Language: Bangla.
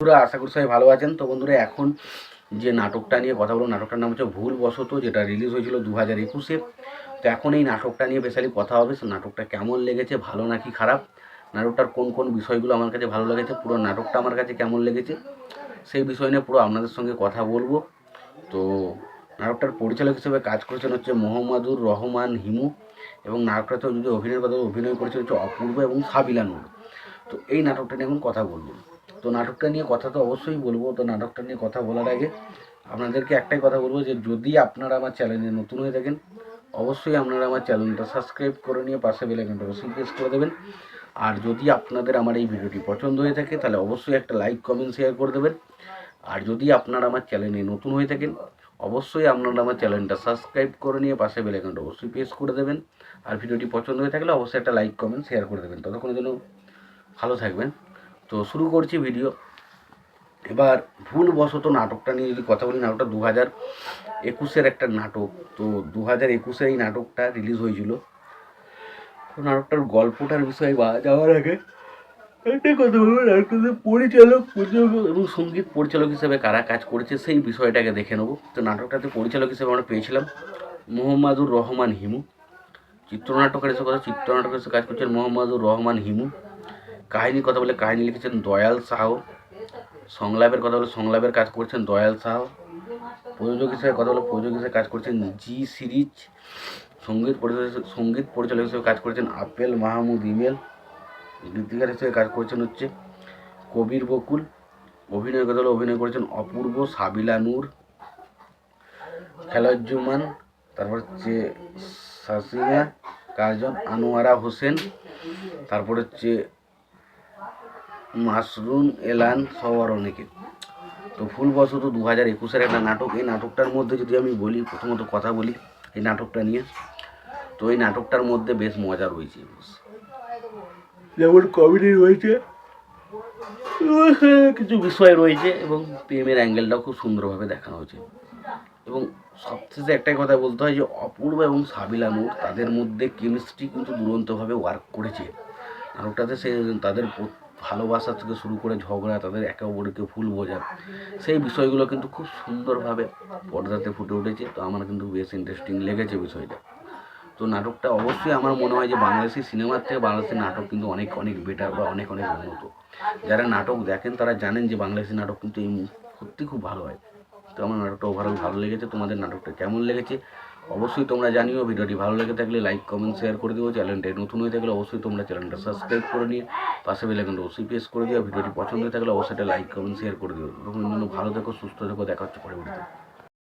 বন্ধুরা, আশা করি সবাই ভালো আছেন। তো বন্ধুরা, এখন যে নাটকটা নিয়ে কথা বলব, নাটকটার নাম হচ্ছে ভুল বশত যেটা রিলিজ হয়েছিল দু হাজার একুশে। তো এখন এই নাটকটা নিয়ে বেশালি কথা হবে, সে নাটকটা কেমন লেগেছে, ভালো নাকি খারাপ? নাটকটার কোন কোন বিষয়গুলো আমার কাছে ভালো লেগেছে, পুরো নাটকটা আমার কাছে কেমন লেগেছে, সেই বিষয় নিয়ে পুরো আপনাদের সঙ্গে কথা বলব। তো নাটকটার পরিচালক হিসেবে কাজ করেছেন হচ্ছে মোহাম্মদুর রহমান হিমু এবং নাটকটাতে যদি অভিনয়ের কথা অভিনয় করেছেন হচ্ছে অপূর্ব এবং সাবিলা নূর। তো এই নাটকটা নিয়ে এখন কথা বলব। তো নাটকটা নিয়ে কথা তো অবশ্যই বলব। তো নাটকটা নিয়ে কথা বলার আগে আপনাদেরকে একটাই কথা বলব যে, যদি আপনারা আমার চ্যানেলে নতুন হয়ে থাকেন, অবশ্যই আপনারা আমার চ্যানেলটা সাবস্ক্রাইব করে নিয়ে পাশে বেল অবশ্যই প্রেস করে দেবেন। আর যদি আপনাদের আমার এই ভিডিওটি পছন্দ হয়ে থাকে, তাহলে অবশ্যই একটা লাইক, কমেন্ট, শেয়ার করে দেবেন। আর যদি আপনারা আমার চ্যানেলে নতুন হয়ে থাকেন, অবশ্যই আপনারা আমার চ্যানেলটা সাবস্ক্রাইব করে নিয়ে পাশে বেল অবশ্যই প্রেস করে দেবেন। আর ভিডিওটি পছন্দ হয়ে থাকলে অবশ্যই একটা লাইক, কমেন্ট, শেয়ার করে দেবেন। ততক্ষণের জন্য ভালো থাকবেন। তো শুরু করছি ভিডিও। এবার ভুলবশত নাটকটা নিয়ে যদি কথা বলি, নাটকটা দু হাজার একুশের একটা নাটক। তো দু হাজার একুশে এই নাটকটা রিলিজ হয়েছিল। তো নাটকটার গল্পটার বিষয়ে বা যাওয়ার আগে একটা কথা বলব, নাটকটাতে পরিচালক পরিচালক এবং সংগীত পরিচালক হিসেবে কারা কাজ করেছে সেই বিষয়টাকে দেখে নেব। তো নাটকটাতে পরিচালক হিসেবে আমরা পেয়েছিলাম মোহাম্মদুর রহমান হিমু। চিত্রনাটকের এসে কথা, চিত্রনাটকের এসে কাজ করছেন মোহাম্মদুর রহমান হিমু। কাহিনীর কথা বলে কাহিনী লিখেছেন দয়াল সাহ। সংলাপের কথা বলে সংলাপের কাজ করছেন দয়াল সাহ। প্রযোজক হিসেবে কথা বলে প্রযোজক হিসেবে কাজ করছেন জি সিরিজ। সংগীত পরিচালক সংগীত পরিচালক হিসেবে কাজ করেছেন আপেল মাহমুদ ইমেল। গীতিকার হিসেবে কাজ করছেন হচ্ছে কবির বকুল। অভিনয় কথা অভিনয় করেছেন অপূর্ব সাবিলা নূর। খেলাজ্জুমান, তারপর হচ্ছে সাসিনা কার্জন আনোয়ারা হোসেন। তারপর হচ্ছে মাসরুন এলান সবার অনেকে। তো ভুলবশত দু হাজার একুশের একটা নাটক। এই নাটকটার মধ্যে যদি আমি বলি প্রথমত কথা বলি এই নাটকটা নিয়ে। তো এই নাটকটার মধ্যে বেশ মজা রয়েছে যেমন কমেডি রয়েছে। কিছু বিষয় রয়েছে এবং প্রেমের অ্যাঙ্গেলটাও খুব সুন্দরভাবে দেখানো হয়েছে। এবং সবশেষে একটাই কথা বলতে হয় যে অপূর্ব এবং সাবিলা নূর তাদের মধ্যে কেমিস্ট্রি কিন্তু দুরন্তভাবে ওয়ার্ক করেছে। নাটকটাতে সে তাদের ভালোবাসা থেকে শুরু করে ঝগড়া, তাদের একে অপরকে ভুল বোঝা। সেই বিষয়গুলো কিন্তু খুব সুন্দরভাবে পর্দাতে ফুটে উঠেছে। তো আমার কিন্তু বেশ ইন্টারেস্টিং লেগেছে বিষয়টা। তো নাটকটা অবশ্যই আমার মনে হয় যে বাংলাদেশি সিনেমার থেকে বাংলাদেশি নাটক কিন্তু অনেক অনেক বেটার বা অনেক অনেক উন্নত। যারা নাটক দেখেন, তারা জানেন যে বাংলাদেশি নাটক কিন্তু এই সত্যি খুব ভালো হয়। তো আমার নাটকটা ওভারঅল ভালো লেগেছে। তোমাদের নাটকটা কেমন লেগেছে? অবশ্যই তোমরা জানিও, ভিডিওটি ভালো লেগে থাকলে লাইক কমেন্ট শেয়ার করে দিও। চ্যানেলটি নতুন হয়ে থাকলে অবশ্যই তোমরা চ্যানেলটা সাবস্ক্রাইব করে নিয়ে পাশে বেল আইকনটা অবশ্যই প্রেস করে দিও। ভিডিওটি পছন্দ হয়ে থাকলে অবশ্যই লাইক কমেন্ট শেয়ার করে দিও। এবং ভালো থেকো, সুস্থ থেকো, দেখা হচ্ছে পরবর্তীতে